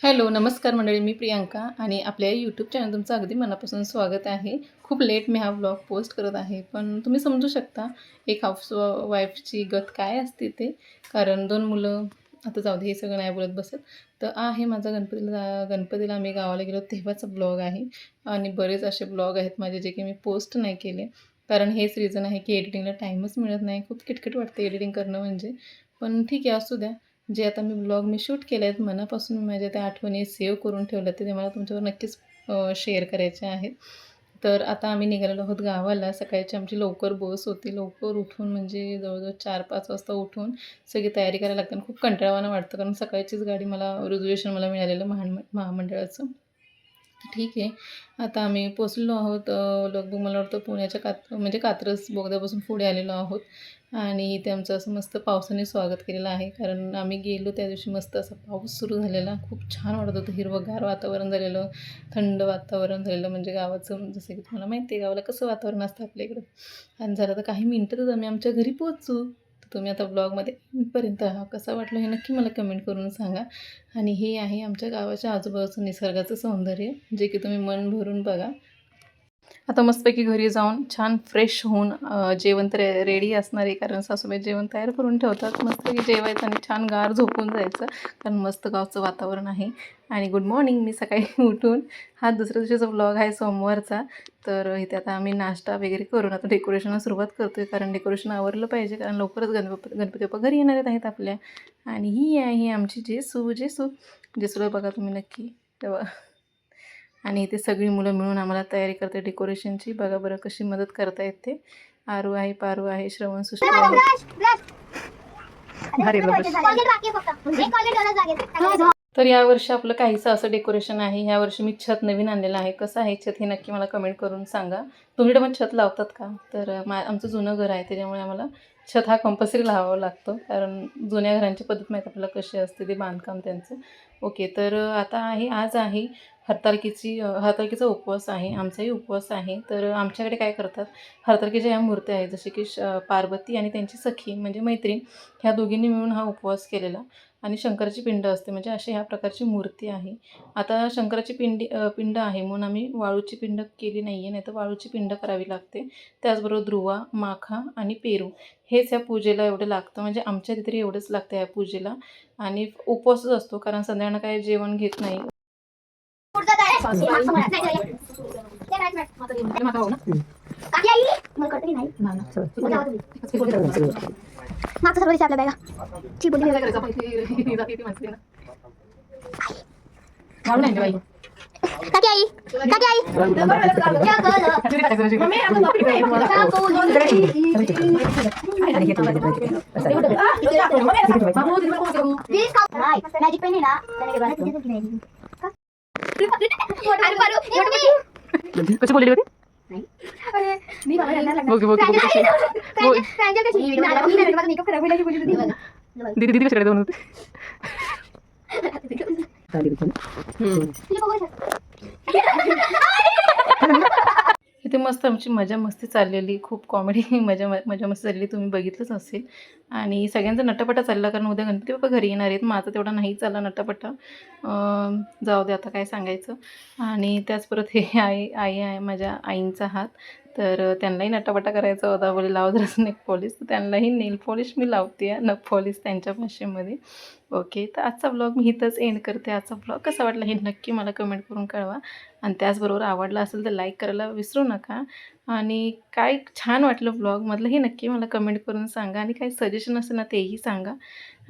Hello नमस्कार मंडळी मी प्रियांका आणि आपल्या यूट्यूब चॅनल तुमचं अगदी मनापासून स्वागत आहे. खूप लेट मी हा ब्लॉग पोस्ट करत आहे पण तुम्ही समजू शकता एक हाऊस वाईफची गत काय असते ते. कारण दोन मुलं आता जाऊ दे हे सगळं नाही बोलत बसत. तर आहे माझा गणपतीला गणपतीला आम्ही गावाला गेलो तेव्हाचा ब्लॉग आहे. आणि बरेच असे ब्लॉग आहेत माझे जे की मी पोस्ट नाही केले. कारण हेच रिझन आहे की एडिटिंगला टाईमच मिळत नाही. खूप किटकिट वाटते एडिटिंग करणं म्हणजे. पण ठीक आहे असू द्या. जे आता मी ब्लॉग मी शूट केले आहेत मनापासून मी माझ्या त्या आठवणी सेव्ह करून ठेवल्या ते मला तुमच्यावर नक्कीच शेअर करायचे आहेत. तर आता आम्ही निघालेलो आहोत गावाला. सकाळची आमची लवकर बस होती. लवकर उठून म्हणजे जवळजवळ चार पाच वाजता उठून सगळी तयारी करायला लागते आणि खूप कंटाळवाणं वाटतं कारण सकाळचीच गाडी मला रिझर्वेशन मला मिळालेलं महान महामंडळाचं. ठीक आहे. आता आम्ही पोचलेलो आहोत लगभग मला वाटतं पुण्याच्या कात म्हणजे कात्रज बोगद्यापासून पुढे आलेलो आहोत. आणि इथे आमचं असं मस्त पावसाने स्वागत केलेलं आहे. कारण आम्ही गेलो त्या दिवशी मस्त असा पाऊस सुरू झालेला. खूप छान वाटत होतं. हिरवंगार वातावरण झालेलं थंड वातावरण झालेलं. म्हणजे गावाचं जसं की तुम्हाला माहिती आहे गावाला कसं वातावरण असतं आपल्या इकडं. आणि जरा तर काही मिनटातच आम्ही आमच्या घरी पोहोचू. तुम्ही आता ब्लॉगमध्ये पर्यंत हा कसा वाटलं हे नक्की मला कमेंट करून सांगा. आणि हे आहे आमच्या गावाच्या आजूबाजूचं निसर्गाचं सौंदर्य जे की तुम्ही मन भरून बघा. आता मस्तपैकी घरी जाऊन छान फ्रेश होऊन जेवण तर रेडी असणार आहे कारण सासूबाई जेवण तयार करून ठेवतात. मस्तपैकी जेवायचं आणि छान गार झोपून जायचं कारण मस्त गावचं वातावरण आहे. आणि गुड मॉर्निंग मी सकाळी उठून हा दुसऱ्या दिवशीचा ब्लॉग आहे सोमवारचा. तर इथे आता आम्ही नाश्ता वगैरे करून आता डेकोरेशनला सुरुवात करतो आहे कारण डेकोरेशन आवरलं पाहिजे कारण लवकरच गणपती गणपती बाप्पा घरी येणार आहेत आपल्या. आणि ही आहे आमची जेसू जेसू. जेसूला बघा तुम्ही नक्की. तेव्हा आणि इथे सगळी मुलं मिळून आम्हाला तयारी करते डेकोरेशनची. बघा बरं कशी मदत करतायत ते आरू आहे पारू आहे श्रवण सुष्टी आहे. भारी बघ. तर यावर्षी आपलं काहीसं असं डेकोरेशन आहे. यावर्षी मी छत नवीन आणलेलं आहे. कसं आहे छत हे नक्की मला कमेंट करून सांगा. तुमच्याकडे पण छत लावतात का? तर मा आमचं जुनं घर आहे त्याच्यामुळे आम्हाला छत हा कंपल्सरी लावावा लागतो. कारण जुन्या घरांची पद्धत माहीत आपल्याला कशी असते ते बांधकाम त्यांचं. ओके तर आता आहे आज आहे. हरताळकीची हरताळकीचा उपवास आहे आमचाही उपवास आहे. तर आमच्याकडे काय करतात हरताळकीच्या ह्या मूर्त्या आहेत जसे की श पार्वती आणि त्यांची सखी म्हणजे मैत्रीण ह्या दोघींनी मिळून हा उपवास केलेला आणि शंकराची पिंड असते म्हणजे अशा ह्या प्रकारची मूर्ती आहे. आता शंकराची पिंडी पिंड आहे म्हणून आम्ही वाळूची पिंड केली नाही आहे नाही तर वाळूची पिंड करावी लागते. त्याचबरोबर ध्रुवा माखा आणि पेरू हेच या पूजेला एवढं लागतं म्हणजे आमच्या तिथे एवढंच लागतं या पूजेला. आणि उपवासच असतो कारण संध्याकाळी काय जेवण घेत नाही. मागचं सर्व दिसतं आपल्या बॅगा ची बोलली काकी आई काकी आई मॅजिक पेन आहे ना कशी बोलली होती मी ओके ओके ओके कशी मेकअप खराब होईल बोलली होती दीदी दीदी कशाकडे दोन होते इथे मस्त आमची मजा मस्ती चाललेली खूप कॉमेडी मजा मजा मस्ती चाललेली तुम्ही बघितलंच असेल. आणि सगळ्यांचा नटापटा चालला कारण उद्या गणपती बाप्पा घरी येणार आहेत माझा तेवढा नाही चालला नटापटा. जाऊ दे आता काय सांगायचं. आणि त्याच परत हे आई आई आहे माझ्या आईंचा हात. तर त्यांनाही नटापटा करायचा होता. बोले लाव जरास नेक पॉलिश तर त्यांनाही नेल पॉलिश मी लावते नख पॉलिश त्यांच्या भाषेमध्ये ओके तर आजचा ब्लॉग मी इथंच एंड करते. आजचा ब्लॉग कसा वाटला हे नक्की मला कमेंट करून कळवा. आणि त्याचबरोबर आवडला असेल तर लाईक करायला विसरू नका. आणि काय छान वाटलं ब्लॉगमधलं हे नक्की मला कमेंट करून सांगा. आणि काही सजेशन असेल ना तेही सांगा.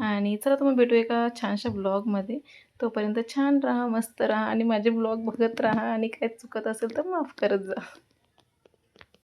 आणि चला तुम्ही भेटू एका छानशा ब्लॉगमध्ये तोपर्यंत छान राहा मस्त राहा आणि माझे ब्लॉग बघत राहा. आणि काय चुकत असेल तर माफ करत जा.